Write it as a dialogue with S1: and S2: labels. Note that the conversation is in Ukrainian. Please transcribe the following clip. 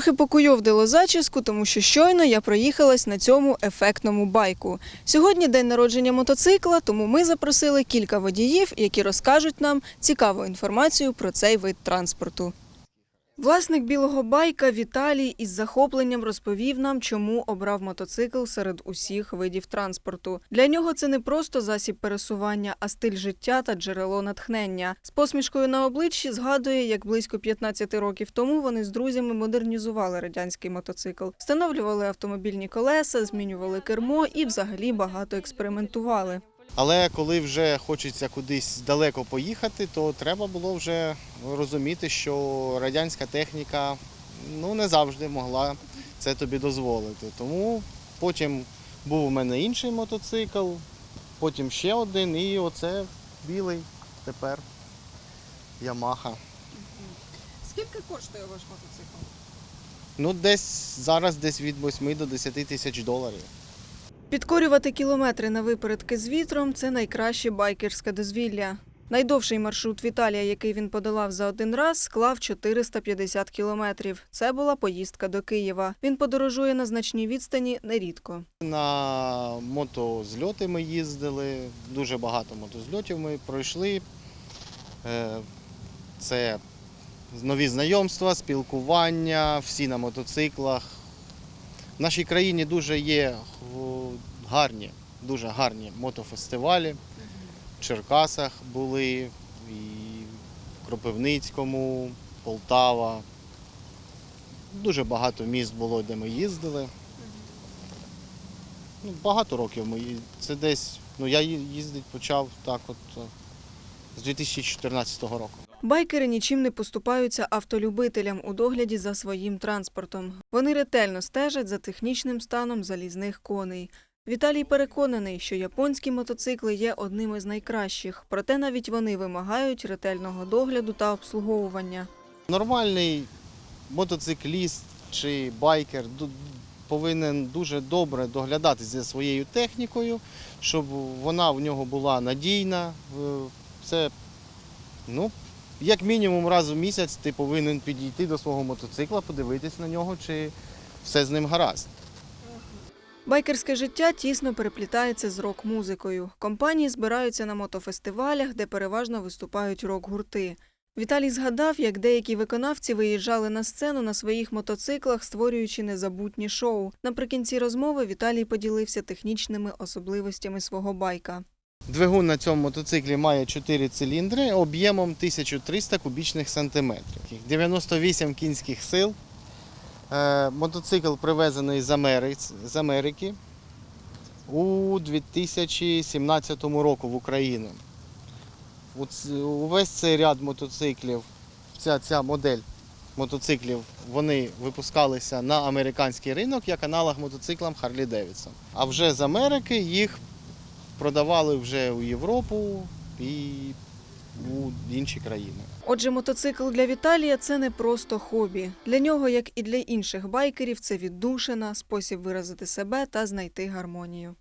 S1: трохи покуйовдило зачіску, тому що щойно я проїхалась на цьому ефектному байку. Сьогодні день народження мотоцикла, тому ми запросили кілька водіїв, які розкажуть нам цікаву інформацію про цей вид транспорту. Власник білого байка Віталій із захопленням розповів нам, чому обрав мотоцикл серед усіх видів транспорту. Для нього це не просто засіб пересування, а стиль життя та джерело натхнення. З посмішкою на обличчі згадує, як близько 15 років тому вони з друзями модернізували радянський мотоцикл, встановлювали автомобільні колеса, змінювали кермо і взагалі багато експериментували.
S2: Але коли вже хочеться кудись далеко поїхати, то треба було вже розуміти, що радянська техніка ну, не завжди могла це тобі дозволити. Тому потім був у мене інший мотоцикл, потім ще один, і оце білий тепер Ямаха.
S1: Скільки коштує ваш мотоцикл?
S2: Ну, десь зараз десь від 8 до 10 тисяч доларів.
S1: Підкорювати кілометри на випередки з вітром це найкраще байкерське дозвілля. Найдовший маршрут Віталія, який він подолав за один раз, склав 450 кілометрів. Це була поїздка до Києва. Він подорожує на значній відстані нерідко.
S2: На мотозльоти ми їздили, дуже багато мотозльотів ми пройшли. Е, Це нові знайомства, спілкування, всі на мотоциклах. В нашій країні дуже є гарні, дуже гарні мотофестивалі. В Черкасах були, і в Кропивницькому, Полтава. Дуже багато міст було, де ми їздили. Ну, багато років ми ї- це десь. Ну я їздити почав так, от е, з 2014 року.
S1: Байкери нічим не поступаються автолюбителям у догляді за своїм транспортом. Вони ретельно стежать за технічним станом залізних коней. Віталій переконаний, що японські мотоцикли є одним із найкращих, проте навіть вони вимагають ретельного догляду та обслуговування.
S2: Нормальний мотоцикліст чи байкер повинен дуже добре доглядати за своєю технікою, щоб вона в нього була надійна. Е, Це, ну, як мінімум раз в місяць ти повинен підійти до свого мотоцикла, подивитись на нього, чи все з ним гаразд.
S1: Байкерське життя тісно переплітається з рок-музикою. Компанії збираються на мотофестивалях, де переважно виступають рок-гурти. Віталій згадав, як деякі виконавці виїжджали на сцену на своїх мотоциклах, створюючи незабутні шоу. Наприкінці розмови Віталій поділився технічними особливостями свого байка.
S2: Двигун на цьому мотоциклі має 4 циліндри об'ємом 1300 кубічних сантиметрів. 98 кінських сил. Е, Мотоцикл привезений з Америки, у 2017 року в Україну. Увесь цей ряд мотоциклів, ця, ця модель мотоциклів, вони випускалися на американський ринок як аналог мотоциклам Harley Davidson. А вже з Америки їх продавали вже у Європу і у інші країни.
S1: Отже, мотоцикл для Віталія це не просто хобі. Для нього, як і для інших байкерів, це віддушина, спосіб виразити себе та знайти гармонію.